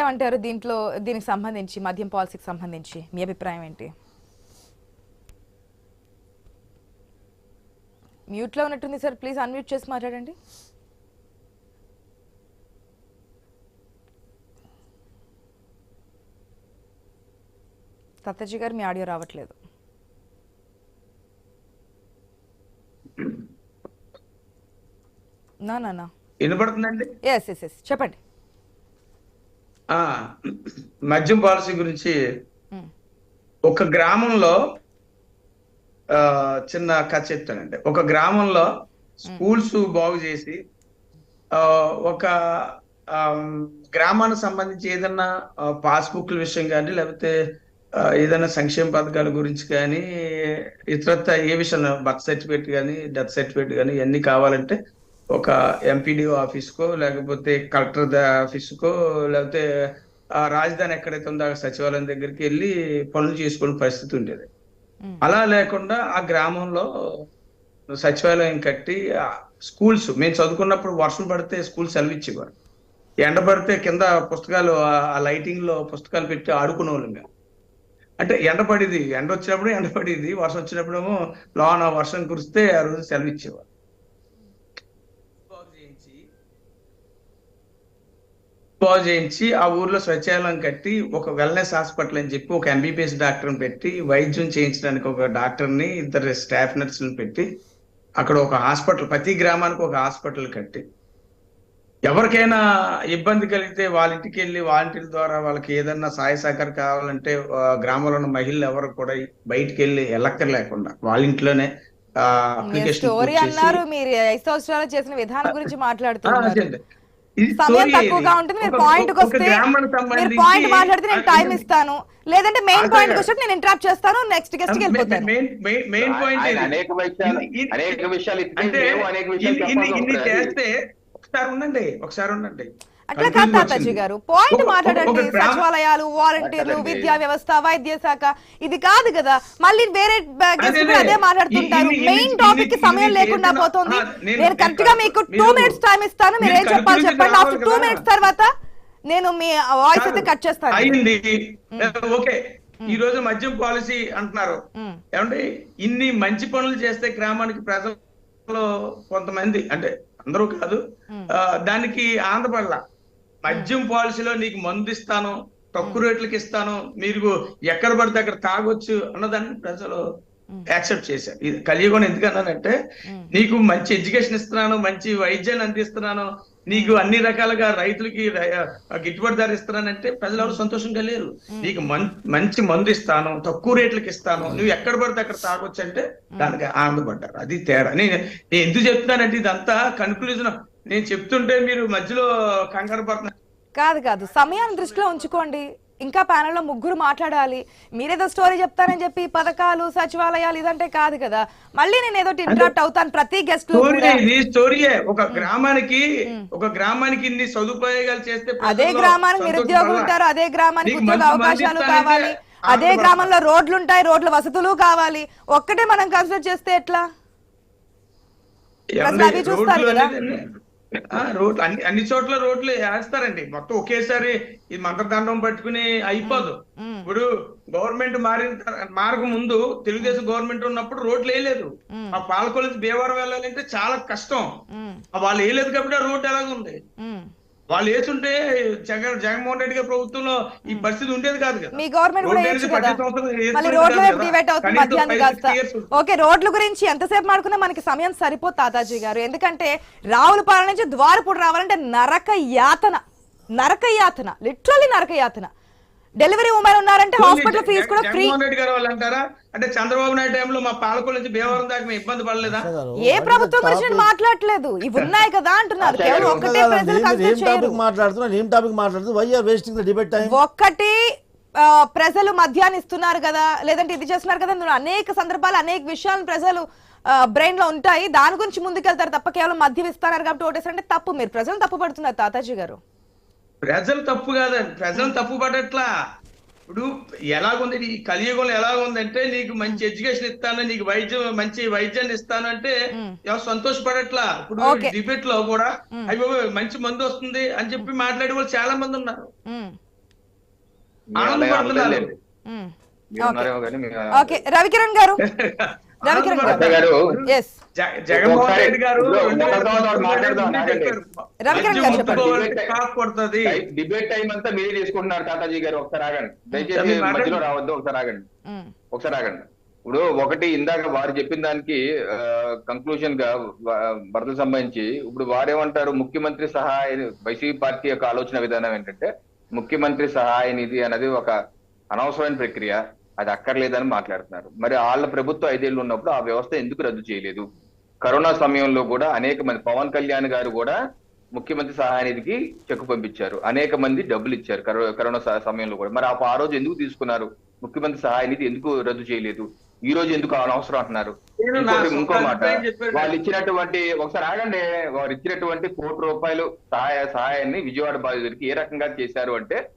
ఏమంటారు దీంట్లో దీనికి సంబంధించి మద్యం పాలసీకి సంబంధించి మీ అభిప్రాయం ఏంటి? మ్యూట్లో ఉన్నట్టుంది సార్ ప్లీజ్ అన్మ్యూట్ చేసి మాట్లాడండి. దత్తజీ గారు మీ ఆడియో రావట్లేదు. నా నా నా. వినపడుతుందండి? ఎస్ ఎస్ ఎస్ చెప్పండి. మద్యం పాలసీ గురించి ఒక గ్రామంలో చిన్న కథ చెప్తానండి. ఒక గ్రామంలో స్కూల్స్ బాగు చేసి ఒక గ్రామానికి సంబంధించి ఏదన్నా పాస్బుక్ల విషయం కానీ లేకపోతే ఏదైనా సంక్షేమ పథకాల గురించి కానీ ఇతరత్ర ఏ విషయం బర్త్ సర్టిఫికేట్ కానీ డెత్ సర్టిఫికేట్ కానీ ఇవన్నీ కావాలంటే ఒక ఎంపీడీఓ ఆఫీస్కో లేకపోతే కలెక్టర్ ఆఫీస్కో లేకపోతే ఆ రాజధాని ఎక్కడైతే ఉందో ఆ సచివాలయం దగ్గరికి వెళ్ళి పనులు చేసుకునే పరిస్థితి ఉండేది. అలా లేకుండా ఆ గ్రామంలో సచివాలయం కట్టి స్కూల్స్ మేము చదువుకున్నప్పుడు వర్షం పడితే స్కూల్ సెలవు ఇచ్చేవారు. ఎండ పడితే కింద పుస్తకాలు ఆ- ఆ లైటింగ్లో పుస్తకాలు పెట్టి ఆడుకునే వాళ్ళం మేము. అంటే ఎండ పడిది ఎండ వచ్చినప్పుడు ఎండ పడిది వర్షం వచ్చినప్పుడేమో లోన వర్షం కురిస్తే ఆ రోజు సెలవు ఇచ్చేవారు బాగు చేయించి బాగు చేయించి ఆ ఊర్లో స్వచ్ఛాలయం కట్టి ఒక వెల్నెస్ హాస్పిటల్ అని చెప్పి ఒక ఎంబీబీఎస్ డాక్టర్ని పెట్టి వైద్యం చేయించడానికి ఒక డాక్టర్ని ఇద్దరు స్టాఫ్ నర్సులను పెట్టి అక్కడ ఒక హాస్పిటల్ ప్రతి గ్రామానికి ఒక హాస్పిటల్ కట్టి. ఎవరికైనా ఇబ్బంది కలిగితే వాళ్ళ ఇంటికి వెళ్ళి వాలంటీర్ల ద్వారా వాళ్ళకి ఏదన్నా సహాయ సహకారం కావాలంటే గ్రామంలో ఉన్న మహిళలు ఎవరు కూడా బయటికి వెళ్ళి ఎలక్కర్ లేకుండా వాళ్ళ ఇంట్లోనే అన్నారు మీరు ఐదు సంవత్సరాలు చేసిన విధానం గురించి మాట్లాడుతున్నారు. సమయం తక్కువగా. ఉంటుంది మీరు పాయింట్ వస్తే మీరు పాయింట్ మాట్లాడితే నేను టైం ఇస్తాను లేదంటే మెయిన్ పాయింట్. వచ్చి నేను ఇంటరాప్ట్ చేస్తాను నెక్స్ట్ గెస్ట్కి వెళ్ళిపోతాను మెయిన్ పాయింట్. అనేక విషయాలు అనేక విషయాలు అంటే మేము అనేక విషయాలు ఇన్ని-. చేస్తే ఒకసారి ఉండండి ఒకసారి ఉండండి అట్లా కాదు తాతాజీ. గారు. పాయింట్ మాట్లాడండి. సచివాలయాలు వాలంటీర్లు. విద్యా వ్యవస్థ వైద్య శాఖ ఇది కాదు కదా. మళ్ళీ వేరే అదే. మాట్లాడుతుంటారు. మెయిన్ టాపిక్కి సమయం లేకుండా పోతుంది. నేను- కరెక్ట్గా మీకు టూ మినిట్స్ టైం ఇస్తాను. మీరు ఏం చెప్పాలి చెప్పండి. After two. మినిట్స్ తర్వాత నేను మీ వాయిస్ అయితే కట్ చేస్తాను. ఓకే. ఈ రోజు మద్యం పాలసీ అంటున్నారు. ఏమంటే ఇన్ని మంచి పనులు చేస్తే గ్రామానికి ప్రజలు కొంతమంది అంటే అందరూ కాదు దానికి ఆంధ్రపడలా. మద్యం పాలసీలో నీకు మందు ఇస్తాను తక్కువ రేట్లకి ఇస్తాను మీరు ఎక్కడ పడితే అక్కడ తాగొచ్చు అన్నదాన్ని ప్రజలు యాక్సెప్ట్ చేశారు. ఇది కలియుగం ఎందుకన్నానంటే నీకు మంచి ఎడ్యుకేషన్ ఇస్తున్నాను మంచి వైద్యాన్ని అందిస్తున్నాను నీకు అన్ని రకాలుగా రైతులకి గిట్టుబాటు ధర ఇస్తున్నానంటే ప్రజలు ఎవరు సంతోషంగా లేరు. నీకు మంచి మందు ఇస్తాను తక్కువ రేట్లకి ఇస్తాను నువ్వు ఎక్కడ పడితే అక్కడ తాగొచ్చు అంటే దానికి ఆనందపడ్డారు. అది తేడా. నేను నేను ఎందుకు చెప్తున్నానంటే ఇదంతా కన్క్లూజన్ నేను చెప్తుంటే మీరు మధ్యలో కంగారు పడుతున్నారు కాదు కాదు సమయాన్ని దృష్టిలో ఉంచుకోండి. ఇంకా ప్యానెల్లో ముగ్గురు మాట్లాడాలి. మీరేదో స్టోరీ చెప్తానని చెప్పి పథకాలు సచివాలయాలు ఇదంటే కాదు కదా. మళ్ళీ నేను ఏదో ఇంటరాప్ట్ అవుతాను ప్రతి గెస్ట్ ఇది స్టోరీయే. ఒక గ్రామానికి ఒక గ్రామానికి ఇన్ని సదుపాయాలు చేస్తే అదే గ్రామానికి నిరుద్యోగులు. ఉంటారు అదే గ్రామానికి నీకు ఉద్యోగ అవకాశాలు కావాలి. అదే. గ్రామంలో రోడ్లు ఉంటాయి రోడ్ల వసతులు కావాలి. ఒక్కటే మనం కన్సిడర్ చేస్తే ఎట్లా? చూస్తారు కదా. రోడ్లు అన్ని అన్ని చోట్ల రోడ్లు వేస్తారండి మొత్తం ఒకేసారి ఈ మంత్రదండం పట్టుకుని అయిపోదు. ఇప్పుడు గవర్నమెంట్ మారిన మారక ముందు తెలుగుదేశం గవర్నమెంట్ ఉన్నప్పుడు రోడ్లు వేయలేదు. ఆ పాలకొల్లు భీమవరం వెళ్ళాలంటే చాలా కష్టం వాళ్ళు వేయలేదు కాబట్టి ఆ రోడ్డు ఎలాగ ఉంది ఉమ్. వాళ్ళు వేసుంటే జగన్ జగన్మోహన్ రెడ్డి గారి ప్రభుత్వంలో ఈ పరిస్థితి ఉండేది కాదు కదా. మీ గవర్నమెంట్ కూడా. ఓకే రోడ్ల గురించి ఎంతసేపు మాడుకున్నా మనకి సమయం సరిపోదు తాతాజీ గారు. ఎందుకంటే రావులపాలెం నుంచి ద్వారపూడి రావాలంటే నరక యాతన. నరక యాతన. లిటరల్లీ నరక యాతన. డెలివరీ ఉమెన్ ఉన్నారంటే హాస్పిటల్ ఫీజు కూడా ఫ్రీ. రెడ్డి గారు వాళ్ళు అంటారా? అంటే చంద్రబాబు నాయుడు టైంలో మా పాలకొల్లు నుంచి భీమవరం దాకా మేము ఇబ్బంది పడలేదా? ఏ ప్రభుత్వం గురించి నేను మాట్లాడలేదు. ఇవి ఉన్నాయి కదా అంటున్నారు. కేవలం ఒక్కటే ప్రజలు ఏం కన్సిడర్ చేయరు. టాపిక్ మాట్లాడుతున్నారు? ఏం టాపిక్ మాట్లాడుతున్నారు? Why are wasting the debate time ఒక్కటి ఆ, ప్రజలు మద్యాన్ని ఇస్తున్నారు కదా లేదంటే ఇది చేస్తున్నారు కదా అనేక సందర్భాలు అనేక విషయాలు ప్రజలు బ్రెయిన్లో ఉంటాయి. దాని గురించి ముందుకెళ్తారు తప్ప కేవలం మద్యం ఇస్తున్నారు కాబట్టి ఓటేసారంటే తప్పు. మీరు ప్రజలు తప్పు పడుతున్నారు తాతాజీ గారు. ప్రజలు తప్పు కాదండి. ప్రజలు తప్పు పడట్లా. ఇప్పుడు ఎలాగుంది ఈ కలియుగంలో ఎలాగుందంటే నీకు మంచి ఎడ్యుకేషన్ ఇస్తాను నీకు వైద్యం మంచి వైద్యాన్ని ఇస్తాను అంటే ఎవరు సంతోషపడట్లా? ఇప్పుడు. డిబేట్లో కూడా అయ్యో మంచి మందు వస్తుంది అని చెప్పి మాట్లాడే వాళ్ళు చాలా మంది ఉన్నారు. ఆనందపడుతున్నారు. ఓకే. రవికిరణ్ గారు. గారు జగన్మోహన్ రెడ్డి గారు డిబేట్ టైం అంతా మీరే తీసుకుంటున్నారు తాతాజీ గారు. ఒకసారి ఆగండి. దయచేసి. మధ్యలో రావద్దు ఒకసారి ఆగండి. ఒకసారి ఆగండి. ఇప్పుడు ఒకటి ఇందాక వారు చెప్పిన దానికి కంక్లూజన్గా భరతకు సంబంధించి ఇప్పుడు వారేమంటారు ముఖ్యమంత్రి సహాయ వైసీపీ పార్టీ యొక్క ఆలోచన విధానం ఏంటంటే ముఖ్యమంత్రి సహాయ నిధి అనేది ఒక అనవసరమైన ప్రక్రియ. అది అక్కర్లేదని మాట్లాడుతున్నారు. మరి వాళ్ళ ప్రభుత్వం ఐదేళ్ళు ఉన్నప్పుడు ఆ వ్యవస్థ ఎందుకు రద్దు చేయలేదు? కరోనా సమయంలో కూడా అనేక మంది పవన్ కళ్యాణ్ గారు కూడా ముఖ్యమంత్రి సహాయ నిధికి చెక్ పంపించారు. అనేక మంది డబ్బులు ఇచ్చారు కరో- కరోనా సమయంలో కూడా. మరి ఆ రోజు ఎందుకు తీసుకున్నారు? ముఖ్యమంత్రి సహాయ నిధి ఎందుకు రద్దు చేయలేదు? ఈ రోజు ఎందుకు అనవసరం అంటున్నారు? ఇంకో మాట. వాళ్ళు ఇచ్చినటువంటి ఒకసారి ఆగండి. వారు ఇచ్చినటువంటి కోటి రూపాయలు సహాయ సహాయాన్ని విజయవాడ బాధితుడికి ఏ రకంగా చేశారు అంటే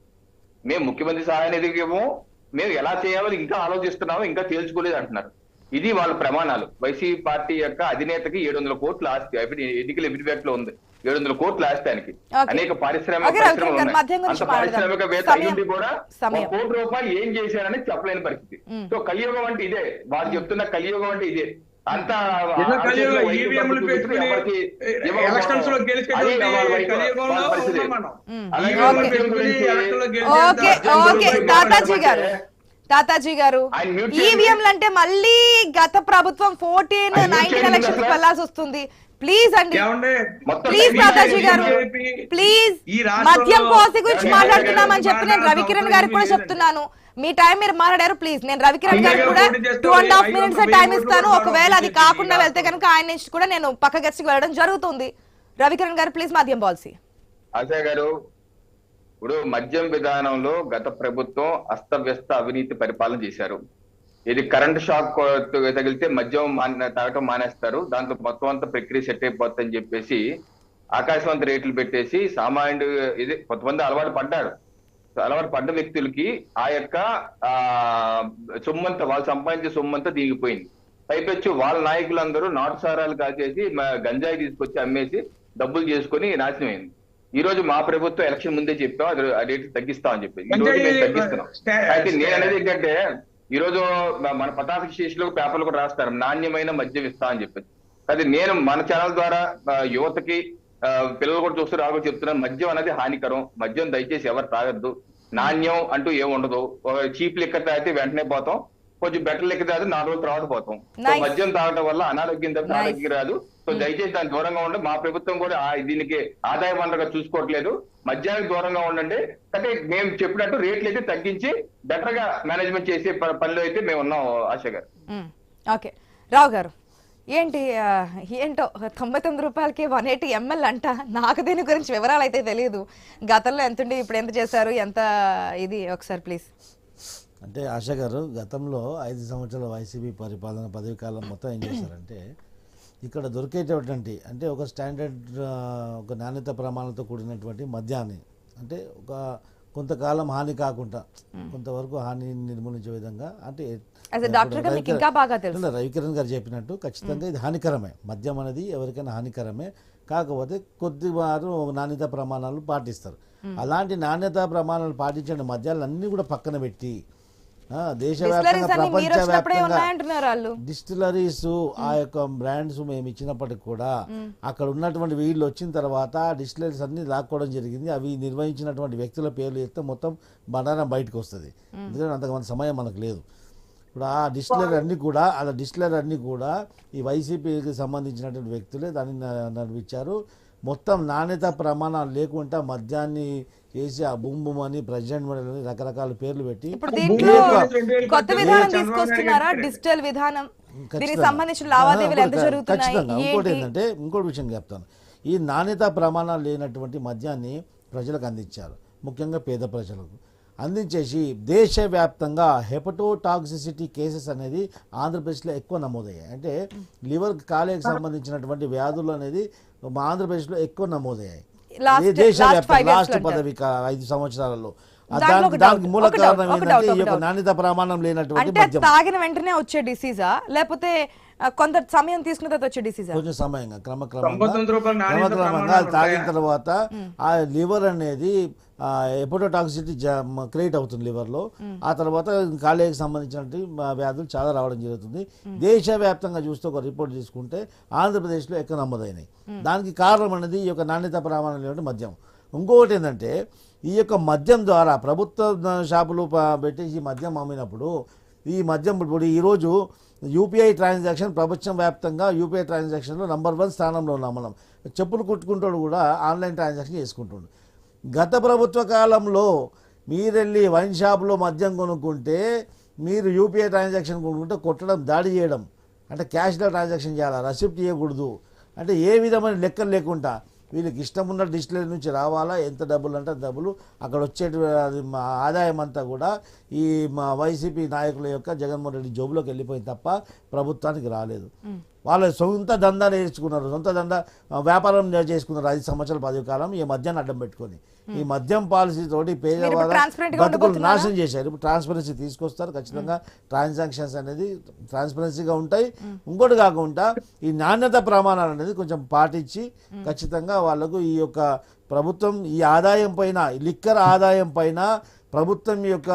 మేము ముఖ్యమంత్రి సహాయ నిధికి ఏమో మేము ఎలా చేయాలో ఇంకా ఆలోచిస్తున్నామో ఇంకా తేల్చుకోలేదు అంటున్నారు. ఇది వాళ్ళ ప్రమాణాలు. వైసీపీ పార్టీ యొక్క అధినేతకి ఏడు వందల కోట్ల ఆస్తి ఎన్నికల ఎఫిడవిట్లో ఉంది. ఏడు వందల కోట్ల ఆస్తి ఆయనకి. Okay. అనేక పారిశ్రామిక. పారిశ్రామికవేత్త. అయ్యుండి కూడా కోటి రూపాయలు ఏం చేశారని చెప్పలేని పరిస్థితి. సో కలియుగం అంటే ఇదే. వారు చెప్తున్న కలియుగం అంటే ఇదే. అంత. ఎలక్షన్స్లో. మ్మ్. అలాగే ఈవీఎంలు ఓకే. ఓకే తాతాజీ గారు తాతాజీ గారు. ఈవీఎంలు అంటే మళ్ళీ గత ప్రభుత్వం ఫోర్టీన్ నైన్టీన్ ఎలక్షన్స్. వెళ్ళాల్సి వస్తుంది ప్లీజ్ అండి ప్లీజ్ తాతాజీ గారు. ప్లీజ్ మద్యం పాలసీ గురించి మాట్లాడుతున్నామని చెప్పి నేను రవికిరణ్ గారికి కూడా. చెప్తున్నాను. మీ టైం మీరు మాట్లాడారు ప్లీజ్ నేను రవికిరణ్ గారికి కూడా two and half minutes time ఇస్తాను. ఒకవేళ అది కాకుండా. వెళ్తే కనుక ఆయన నుంచి కూడా నేను పక్క గెస్ట్కి వెళ్ళడం జరుగుతుంది. రవికిరణ్ గారు ప్లీజ్ మద్యం పాలసీ. ఆశా గారు ఇప్పుడు మద్యం విధానంలో గత ప్రభుత్వం అస్తవ్యస్త అవినీతి పరిపాలన చేశారు. ఇది కరెంట్ షాక్ తగిలితే మద్యం మాన- తాగటం మానేస్తారు. దాంతో మొత్తం అంతా ప్రక్రియ సెట్ అయిపోతుందని చెప్పేసి ఆకాశవంత రేట్లు పెట్టేసి సామాన్యుడు ఇది కొంతమంది అలవాటు పడ్డారు. అలవాటు పడ్డ వ్యక్తులకి ఆ యొక్క ఆ సొమ్మంతా వాళ్ళు సంపాదించే సొమ్మంతా దిగిపోయింది. పైపెచ్చు వాళ్ళ నాయకులందరూ నాటు సారాలు కాచేసి గంజాయి తీసుకొచ్చి అమ్మేసి డబ్బులు చేసుకొని నాశనమైంది. ఈ రోజు మా ప్రభుత్వం ఎలక్షన్ ముందే చెప్పాం అది ఆ రేట్లు తగ్గిస్తామని చెప్పి ఈ రోజు మేము తగ్గిస్తున్నాం. అయితే నేను అనేది ఏంటంటే ఈ రోజు మన పతాక శీర్షిలో పేపర్లు కూడా రాస్తారు నాణ్యమైన మద్యం ఇస్తా అని చెప్పి అది నేను మన ఛానల్ ద్వారా యువతకి ఆ, పిల్లలు కూడా చూస్తూ రావు చెప్తున్నాను మద్యం అనేది హానికరం. మద్యం దయచేసి ఎవరు తాగద్దు. నాణ్యం అంటూ ఏం ఉండదు. ఒక చీప్ లెక్క తాగితే వెంటనే పోతాం. కొంచెం బెటర్ లెక్క తాగితే నాలుగు రోజుల తర్వాత పోతాం. సో. మద్యం తాగడం వల్ల అనారోగ్యం తప్ప. ఆరోగ్యం రాదు. సో దయచేసి దానికి దూరంగా ఉండి మా ప్రభుత్వం కూడా దీనికి ఆదాయ వనరుగా చూసుకోవట్లేదు. మద్యానికి దూరంగా ఉండండి. అంటే మేము చెప్పినట్టు రేట్లు అయితే తగ్గించి బెటర్గా మేనేజ్మెంట్ చేసే పనిలో అయితే మేము ఉన్నాం ఆశ గారు. ఓకే రావు గారు ఏంటి ఏంటో తొంభై తొమ్మిది రూపాయలకి వన్ ఎయిటీ ఎంఎల్ అంట. నాకు దీని గురించి వివరాలు అయితే తెలియదు గతంలో ఎంత ఉండి ఇప్పుడు ఎంత చేశారు? ఎంత ఇది ఒకసారి ప్లీజ్. అంటే ఆశ గారు గతంలో ఐదు సంవత్సరాల వైసీపీ పరిపాలన పదవి కాలం మొత్తం ఏం చేశారంటే ఇక్కడ దొరికేటటువంటి అంటే ఒక స్టాండర్డ్ ఒక నాణ్యత ప్రమాణాలతో కూడినటువంటి మద్యాన్ని అంటే ఒక కొంతకాలం హాని కాకుండా కొంతవరకు హాని నిర్మూలించే విధంగా అంటే రవికిరణ్ గారు చెప్పినట్టు ఖచ్చితంగా ఇది హానికరమే. మద్యం అనేది ఎవరికైనా హానికరమే. కాకపోతే కొద్ది వారు నాణ్యత ప్రమాణాలు పాటిస్తారు. అలాంటి నాణ్యత ప్రమాణాలు పాటించిన మద్యాలు అన్ని కూడా పక్కన పెట్టి దేశవ్యాప్తంగా డిస్టిలరీస్ ప్రపంచవ్యాప్తంగా ఆ యొక్క బ్రాండ్స్ మేము ఇచ్చినప్పటికి కూడా అక్కడ ఉన్నటువంటి వీళ్ళు వచ్చిన తర్వాత డిస్టిలరీస్ అన్ని లాక్కోవడం జరిగింది. అవి నిర్వహించినటువంటి వ్యక్తుల పేర్లు చెప్తే మొత్తం బండారం బయటకు వస్తుంది. ఎందుకంటే అంతమంది సమయం మనకు లేదు. ఇప్పుడు ఆ డిస్టిలరీ అన్ని కూడా అలా డిస్టిలరీ అన్ని కూడా ఈ వైసీపీకి సంబంధించినటువంటి వ్యక్తులే దాన్ని నడిపించారు మొత్తం నాణ్యత ప్రమాణాలు లేకుండా మద్యాన్ని చేసి ఆ బుమ్ బుమ్ అని ప్రెసిడెంట్ మెడల్ అని రకరకాల పేర్లు పెట్టి కొత్త విధానం తీసుకొస్తున్నారా? డిజిటల్ విధానం. దీనికి. సంబంధించిన లావాదేవీలు ఎంత జరుగుతున్నాయి. ఇంకోటి ఏంటి? ఏంటంటే ఇంకోటి విషయం చెప్తాను. ఈ నాణ్యత ప్రమాణాలు లేనటువంటి మద్యాన్ని ప్రజలకు అందించారు. ముఖ్యంగా పేద ప్రజలకు. అందించేసి దేశవ్యాప్తంగా హెపటోటాక్సిసిటీ కేసెస్ అనేది ఆంధ్రప్రదేశ్లో ఎక్కువ నమోదయ్యాయి. అంటే లివర్ కాలేకి సంబంధించినటువంటి వ్యాధులు అనేది మా ఆంధ్రప్రదేశ్లో ఎక్కువ నమోదయ్యాయి. లో అంటారు. పదవి ఐదు సంవత్సరాలలో. దానికి మూల కారణం ఏంటంటే. నాణ్యత ప్రమాణం లేనటువంటి అంటే తాగిన వెంటనే వచ్చే డిసీజా లేకపోతే కొంత సమయం తీసుకున్న తర్వాత వచ్చే డిసీజా కొంచెం సమయంగా క్రమక్రమంగా తాగిన? తర్వాత ఆ లివర్ అనేది ఎపోటోటాక్సిటీ క్రియేట్ అవుతుంది లివర్లో. ఆ తర్వాత కాలేయకు సంబంధించినటువంటి ఆ, వ్యాధులు చాలా రావడం జరుగుతుంది. దేశవ్యాప్తంగా చూస్తే ఒక రిపోర్ట్ తీసుకుంటే ఆంధ్రప్రదేశ్లో ఎక్కువ నమోదైనాయి. దానికి కారణం అనేది ఈ యొక్క నాణ్యత ప్రమాణం లేని మద్యం. ఇంకొకటి ఏంటంటే ఈ యొక్క మద్యం ద్వారా ప్రభుత్వ షాపులు పెట్టి పెట్టేసి ఈ మద్యం అమ్మినప్పుడు ఈ మద్యం ఇప్పుడు ఈరోజు యూపీఐ ట్రాన్సాక్షన్ ప్రపంచం వ్యాప్తంగా యూపీఐ ట్రాన్సాక్షన్లో నంబర్ వన్ స్థానంలో ఉన్నాం మనం. చెప్పులు కుట్టుకుంటాడు కూడా ఆన్లైన్ ట్రాన్సాక్షన్ చేసుకుంటుండు. గత ప్రభుత్వ కాలంలో మీరెళ్ళి వైన్ షాప్లో మద్యం కొనుక్కుంటే మీరు యూపీఐ ట్రాన్సాక్షన్ కొనుక్కుంటే కొట్టడం దాడి చేయడం అంటే క్యాష్లో ట్రాన్సాక్షన్ చేయాలా రసిప్ట్ చేయకూడదు అంటే ఏ విధమైన లెక్కలు లేకుండా వీళ్ళకి ఇష్టం ఉన్న డిస్ప్లే నుంచి రావాలా? ఎంత డబ్బులు అంటే డబ్బులు. అక్కడ వచ్చే అది మా ఆదాయం అంతా కూడా ఈ మా వైసీపీ నాయకుల యొక్క జగన్మోహన్ రెడ్డి జోబులోకి వెళ్ళిపోయింది తప్ప ప్రభుత్వానికి రాలేదు. వాళ్ళ సొంత దందా నేర్చుకున్నారు సొంత దందా వ్యాపారం చేసుకున్నారు. ఐదు సంవత్సరాల పదవి కాలం ఈ మద్యాన్ని అడ్డం పెట్టుకొని. ఈ మద్యం పాలసీ తోటి పేదవాళ్ళ బతుకులు? నాశనం చేశారు. ఇప్పుడు ట్రాన్స్పరెన్సీ తీసుకొస్తారు. ఖచ్చితంగా ట్రాన్సాక్షన్స్ అనేది ట్రాన్స్పరెన్సీగా ఉంటాయి. ఇంకోటి కాకుండా ఈ నాణ్యత ప్రమాణాలు అనేది కొంచెం పాటించి ఖచ్చితంగా వాళ్ళకు ఈ యొక్క ప్రభుత్వం ఈ ఆదాయం పైన లిక్కర్ ఆదాయం పైన ప్రభుత్వం యొక్క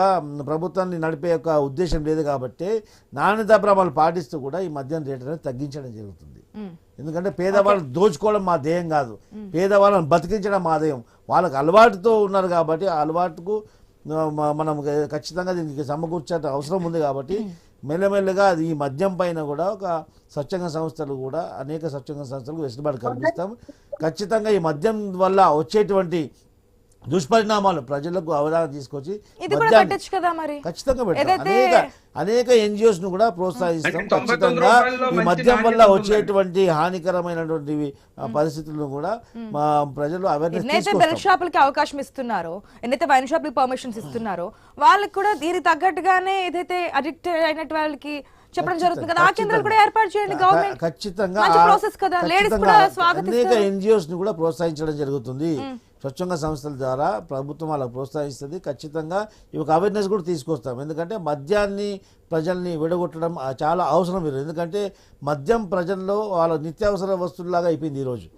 ప్రభుత్వాన్ని నడిపే యొక్క ఉద్దేశం లేదు కాబట్టి నాణ్యత ప్రమాణాలు పాటిస్తూ కూడా ఈ మద్యం రేట్ అనేది తగ్గించడం జరుగుతుంది. ఎందుకంటే పేదవాళ్ళని దోచుకోవడం మా ధ్యేయం కాదు. పేదవాళ్ళని బతికించడం మా ధ్యేయం వాళ్ళకి అలవాటుతో ఉన్నారు కాబట్టి ఆ అలవాటుకు మనం ఖచ్చితంగా దీనికి సమకూర్చే అవసరం ఉంది కాబట్టి మెల్లమెల్లగా అది ఈ మద్యం పైన కూడా ఒక స్వచ్ఛంద సంస్థలు కూడా అనేక స్వచ్ఛంద సంస్థలకు వెసులుబాటు కల్పిస్తాం. ఖచ్చితంగా ఈ మద్యం వల్ల వచ్చేటువంటి దుష్పరిణామాలు ప్రజలకు అవగాహన తీసుకొచ్చి ఇది కూడా మద్యాన్ని- పెట్టచ్చు కదా మరి. ఖచ్చితంగా అనేక అనేక ఎన్జిఓస్ను కూడా ప్రోత్సహిస్తాం. ఖచ్చితంగా ఈ మద్యం వల్ల వచ్చేటువంటి హానికరమైనటువంటి పరిస్థితులను కూడా మా ప్రజలు అవేర్నెస్ ఎన్నైతే బెల్ షాపులకి అవకాశం ఇస్తున్నారో ఎన్నైతే వైన్ షాపులకి పర్మిషన్స్ ఇస్తున్నారో వాళ్ళకి కూడా దీనికి తగ్గట్టుగానే ఏదైతే అడిక్ట్ అయిన వాళ్ళకి చెప్పడం జరుగుతుంది. కదా ఆ కేంద్రాలు కూడా ఏర్పాటు చేయండి గవర్నమెంట్ ఖచ్చితంగా ప్రాసెస్ కదా. లేడీస్ కూడా అనేక స్వాగతిస్తారు ఎన్జిఓస్ని కూడా ప్రోత్సహించడం జరుగుతుంది. స్వచ్ఛంద సంస్థల ద్వారా ప్రభుత్వం వాళ్ళకి ప్రోత్సహిస్తుంది. ఖచ్చితంగా ఈ ఒక అవేర్నెస్ కూడా తీసుకొస్తాం. ఎందుకంటే మద్యాన్ని ప్రజల్ని విడగొట్టడం చాలా అవసరం ఇది ఎందుకంటే మద్యం ప్రజల్లో వాళ్ళ నిత్యావసర వస్తువులాగా అయిపోయింది ఈరోజు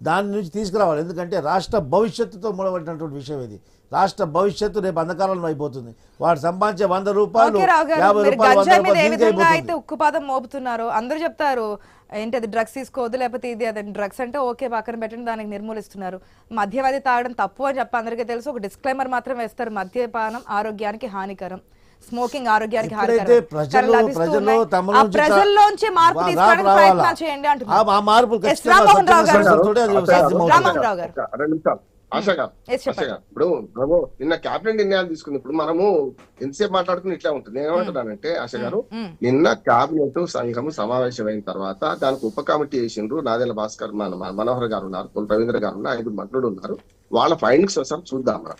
దాని నుంచి తీసుకురావాలి. ఎందుకంటే రాష్ట్ర భవిష్యత్తుతో ముడబడినటువంటి విషయం ఇది. రాష్ట్ర భవిష్యత్తు రేపు అంధకారంలో అయిపోతుంది. వాడు సంపాదించే వంద రూపాయలు యాభై మీరు రూపాయలు ఉక్కుపాదం మోపుతున్నారో? అందరూ చెప్తారు ఏంటి అది డ్రగ్స్ తీసుకోవద్దు లేకపోతే ఇది అదే డ్రగ్స్ అంటే ఓకే పక్కన పెట్టండి దానికి నిర్మూలిస్తున్నారు. మద్యవాది తాగడం తప్పు అని చెప్పి అందరికీ తెలుసు. ఒక డిస్క్లైమర్ మాత్రం వేస్తారు. మద్యపానం ఆరోగ్యానికి హానికరం. స్మోకింగ్ ఆరోగ్యానికి హానికరం. ప్రజల్లోంచి మార్పు? ప్రయత్నాలు చేయండి అంటున్నారు. రావు గారు. రామ్మోహన్ రావు గారు. ఒక్క రెండు నిమిషాలు ఆశ గారు ఎస్ ఆశ చెప్పండి గారు ఇప్పుడు మనము నిన్న క్యాబినెట్ నిర్ణయాలు తీసుకుంది ఇప్పుడు మనము ఎంతసేపు మాట్లాడుకుని ఇట్లా ఉంటుంది. నేను ఏమంటున్నానంటే ఆశ గారు. నిన్న క్యాబినెట్ సంఘం సమావేశమైన తర్వాత దానికి ఉప కమిటీ వేసిండ్రు నాదెల భాస్కర్ మన మన మనోహర్ గారు ఉన్నారు తొలి రవీంద్ర గారు ఉన్నారు ఐదు మంత్రులు ఉన్నారు. వాళ్ళ ఫైండింగ్స్ ఒకసారి చూద్దాం మనం.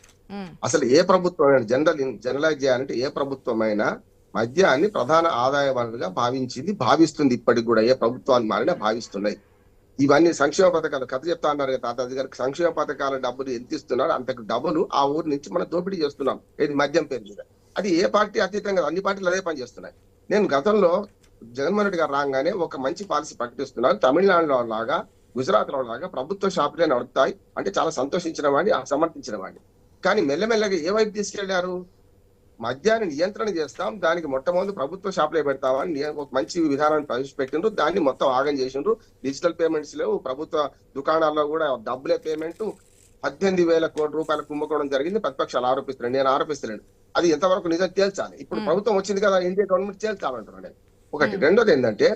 అసలు ఏ ప్రభుత్వం జనరల్ జనరలైజ్ చేయాలంటే ఏ ప్రభుత్వమైనా మద్యాన్ని ప్రధాన ఆదాయ వనరుగా భావించింది భావిస్తుంది ఇప్పటికి కూడా ఏ ప్రభుత్వాలు మారినా భావిస్తున్నాయి. ఇవన్నీ సంక్షేమ పథకాలు. కథ చెప్తా అన్నారు కదా తాతాజీ గారికి సంక్షేమ పథకాల డబ్బులు ఎంత ఇస్తున్నారు? అంతకు డబ్బులు ఆ ఊరు నుంచి మనం దోపిడీ చేస్తున్నాం. ఇది మద్యం పేరు మీద. అది ఏ పార్టీ అతీతంగా అన్ని పార్టీలు అదే పని చేస్తున్నాయి. నేను గతంలో జగన్మోహన్ రెడ్డి గారు రాగానే ఒక మంచి పాలసీ ప్రకటిస్తున్నారు. తమిళనాడులో లాగా గుజరాత్లో లాగా ప్రభుత్వ షాపులే నడుపుతాయి. అంటే చాలా సంతోషించిన వాడిని సమర్థించిన వాడిని. కానీ మెల్లమెల్లగా ఏ వైపు తీసుకెళ్ళారు? మద్యాన్ని నియంత్రణ చేస్తాం దానికి మొట్టమొదటి ప్రభుత్వ షాపులే పెడతామని ఒక మంచి విధానాన్ని ప్రవేశపెట్టిండ్రు. దాన్ని మొత్తం ఆగం చేసిండ్రు. డిజిటల్ పేమెంట్స్ లేవు. ప్రభుత్వ దుకాణాల్లో కూడా డబ్బులే పేమెంట్. పద్దెనిమిది వేల కోట్ల రూపాయల కుంభకోణం జరిగింది. ప్రతిపక్షాలు ఆరోపిస్తున్నాడు నేను ఆరోపిస్తున్నాను అది ఎంతవరకు నిజం తేల్చాలి? ఇప్పుడు ప్రభుత్వం వచ్చింది కదా ఇండియా గవర్నమెంట్ తేల్చాలంటున్నాను నేను. ఒకటి. రెండోది ఏంటంటే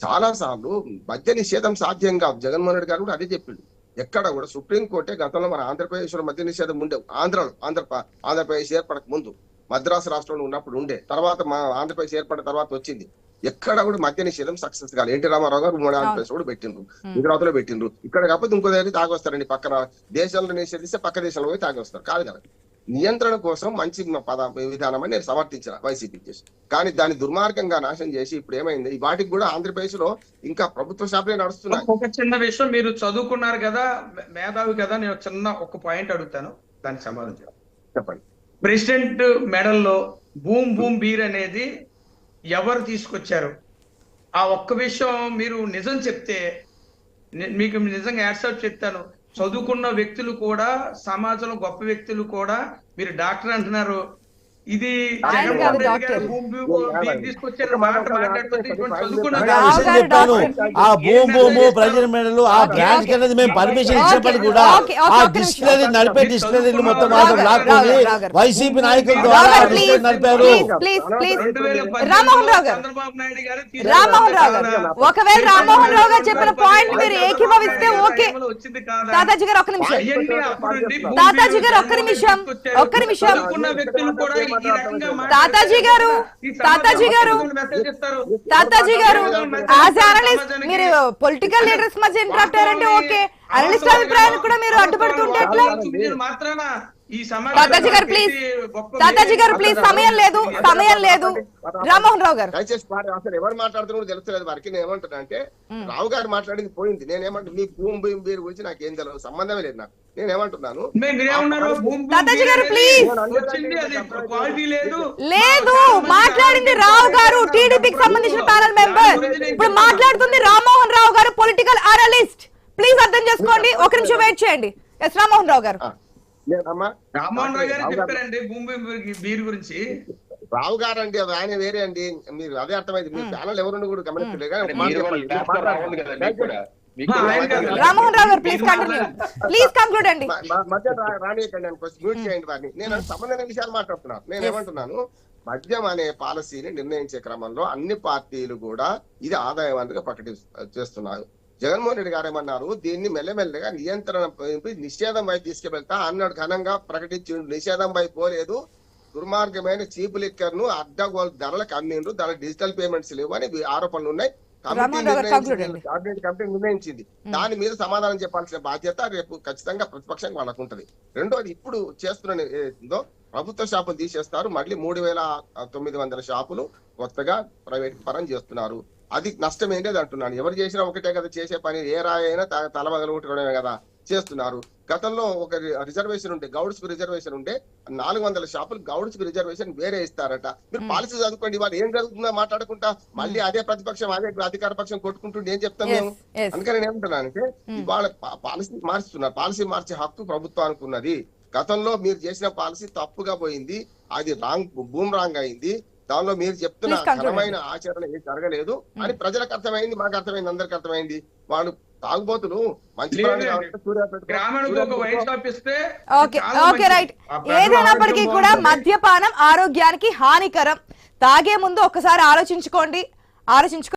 చాలా సార్లు మద్య నిషేధం సాధ్యం కాదు. జగన్మోహన్ రెడ్డి గారు కూడా అదే చెప్పిండు. ఎక్కడ కూడా సుప్రీం కోర్టే గతంలో మన ఆంధ్రప్రదేశ్లో మద్య నిషేధం ఉండే ఆంధ్రలో ఆంధ్ర ఆంధ్రప్రదేశ్ ఏర్పడక ముందు. మద్రాసు రాష్ట్రంలో ఉన్నప్పుడు ఉండే. తర్వాత మా ఆంధ్రప్రదేశ్ ఏర్పడిన తర్వాత వచ్చింది. ఎక్కడ కూడా మద్య నిషేధం సక్సెస్ కాదు ఎన్టీ రామారావు గారు ఉమ్మడి ఆంధ్రప్రదేశ్ కూడా పెట్టిండ్రు. గుజరాత్లో పెట్టిండ్రు. ఇక్కడ కాకపోతే ఇంకో దగ్గర తాగొస్తారండి. పక్కన దేశంలో నిషేధిస్తే పక్క దేశంలో పోయి తాగొస్తారు. కాదు కదా. నియంత్రణ కోసం మంచి పద విధానం అని నేను సమర్థించిన వైసీపీ చేసి కానీ దాన్ని దుర్మార్గంగా నాశనం చేసి ఇప్పుడు ఏమైంది? ఈ వాటికి కూడా ఆంధ్రప్రదేశ్లో ఇంకా ప్రభుత్వ షాపులే నడుస్తున్నాయి. ఒక చిన్న విషయం మీరు చదువుకున్నారు కదా మేధావి కదా నేను చిన్న ఒక పాయింట్ అడుగుతాను. దానికి సమాధానం చెప్పండి. ప్రెసిడెంట్ మెడల్లో బూమ్ బూమ్ బీర్ అనేది ఎవరు తీసుకొచ్చారు? ఆ ఒక్క విషయం మీరు నిజం చెప్తే మీకు నిజంగా యాడ్సప్ చెప్తాను. చదువుకున్న వ్యక్తులు కూడా సమాజంలో గొప్ప వ్యక్తులు కూడా మీరు డాక్టర్ అంటున్నారు ఇది ఆ చెప్పాను. భూమి భూము ప్రజల మెడలు ఆ బ్రాంచ్ అనేది మేము పర్మిషన్ ఇచ్చినప్పటికీ కూడా ఆ. డిస్టిలరీ నడిపే డిస్టిలరీలు మొత్తం లాక్కొని. వైసీపీ నాయకుల ద్వారా నడిపారు. రామ్మోహన్ రావు గారు. ఒకవేళ రామ్మోహన్ రావు గారు చెప్పిన పాయింట్ మీరు ఏకీభవిస్తే ఓకే. తాతాజీ గారు ఒక్క నిమిషం. తాతాజీ గారు ఒక్క నిమిషం. ఒక్క నిమిషం. తాతాజీ గారు, తాతాజీ గారు. తాతాజీ గారు యాజ్ అనలిస్ట్ మీరు పొలిటికల్ లీడర్స్ మధ్య ఇంటరాక్ట్ అయ్యారంటే ఓకే అనలిస్ట్ అభిప్రాయాన్ని కూడా మీరు అడ్డుపడుతుంటే ఎట్లా తాతాజీ గారు ప్లీజ్ తాతాజీ గారు ప్లీజ్ సమయం లేదు. సమయం లేదు. రామ్మోహన్ రావు గారు. దయచేసి అసలు ఎవరు మాట్లాడుతున్నారో తెలుస్తలేదు. వారికి నేను ఏమంటున్నా అంటే రావు గారు మాట్లాడింది పోయింది. నేను ఏమంటున్నా మీ భూమి భూమి బీరు గురించి నాకు ఏం తెలియదు సంబంధమే లేదు నాకు. నేను ఏమంటున్నాను తాతాజీ గారు, ప్లీజ్. వచ్చింది. అది క్వాలిటీ లేదు. లేదు. మాట్లాడింది రావు గారు టీడీపీకి సంబంధించిన ప్యానల్ మెంబర్. ఇప్పుడు మాట్లాడుతుంది రామ్మోహన్ రావు గారు పొలిటికల్ అనలిస్ట్. ప్లీజ్ అర్థం చేసుకోండి. ఒక నిమిషం వెయిట్ చేయండి. ఎస్ రామ్మోహన్ రావు గారు. రామ్మోహన్ రావు గారు చెప్పారండి భూమి బీర్ గురించి. రావు గారు అండి అది ఆయన వేరే అండి. మీరు అదే అర్థమైంది. మీ ప్యానల్ ఎవరు కూడా గమనించలేదు. రామ్మోహన్ రావు గారు ప్లీజ్ కంటిన్యూ ప్లీజ్ కంక్లూడ్ అండి. మధ్య రానియకండి మ్యూట్ చేయండి వారిని నేను సంబంధమైన విషయాలు మాట్లాడుతున్నాను. నేను. ఏమంటున్నాను? మద్యం అనే పాలసీని నిర్ణయించే క్రమంలో అన్ని పార్టీలు కూడా ఇది ఆదాయవంతంగా ప్రకటి చేస్తున్నారు. జగన్మోహన్ రెడ్డి గారు ఏమన్నారు? దీన్ని మెల్లమెల్లగా నియంత్రణ నిషేధం వైపు తీసుకువెళ్తా అన్నాడు. ఘనంగా ప్రకటించి నిషేధం వైపు పోలేదు. దుర్మార్గమైన చీపు లిక్కర్ను అడ్డగోలు ధరలకు అమ్మిండ్రు. దాని డిజిటల్ పేమెంట్స్ లేవు అని ఆరోపణలు ఉన్నాయి. కమిటీ నిర్ణయించింది, కమిటీ దాని మీద సమాధానం చెప్పాల్సిన బాధ్యత రేపు ఖచ్చితంగా ప్రతిపక్షంగా వాళ్ళకు ఉంటది. రెండోది ఇప్పుడు చేస్తున్న ఏదో ప్రభుత్వ షాపులు తీసేస్తారు. మళ్ళీ మూడు వేల తొమ్మిది వందల షాపులు కొత్తగా ప్రైవేట్ పరం చేస్తున్నారు. అది నష్టం ఏంటి అంటున్నాను ఎవరు చేసినా ఒకటే కదా చేసే పని ఏ రాయి అయినా త- తలమగలుగుటమే కదా చేస్తున్నారు. గతంలో ఒక రిజర్వేషన్ ఉంటే గౌడ్స్కు రిజర్వేషన్ ఉంటే నాలుగు వందల షాపులు గౌడ్స్కు రిజర్వేషన్ వేరే ఇస్తారట. మీరు పాలసీ చదువుకోండి వాళ్ళు ఏం జరుగుతుందో మాట్లాడుకుంటా మళ్ళీ అదే ప్రతిపక్షం అదే అధికార పక్షం కొట్టుకుంటుంటే ఏం చెప్తాం మేము ఎస్ ఎస్ అందుకని నేను ఏమంటున్నానంటే ఇవాళ పా- పాలసీ మార్చుతున్నారు. పాలసీ మార్చే హక్కు ప్రభుత్వానికి ఉన్నది. గతంలో మీరు చేసిన పాలసీ తప్పుగా పోయింది. అది రాంగ్ భూమి రాంగ్ అయింది. దానిలో మీరు చెప్తున్న. ఘనమైన ఆచరణ ఏం జరగలేదు. అని ప్రజలకు అర్థమైంది మాకు అర్థమైంది అందరికి అర్థమైంది. వాళ్ళు తాగుబోతులు ఏదైనప్పటికీ కూడా. మద్యపానం ఆరోగ్యానికి హానికరం. తాగే ముందు ఒకసారి ఆలోచించుకోండి ఆలోచించుకో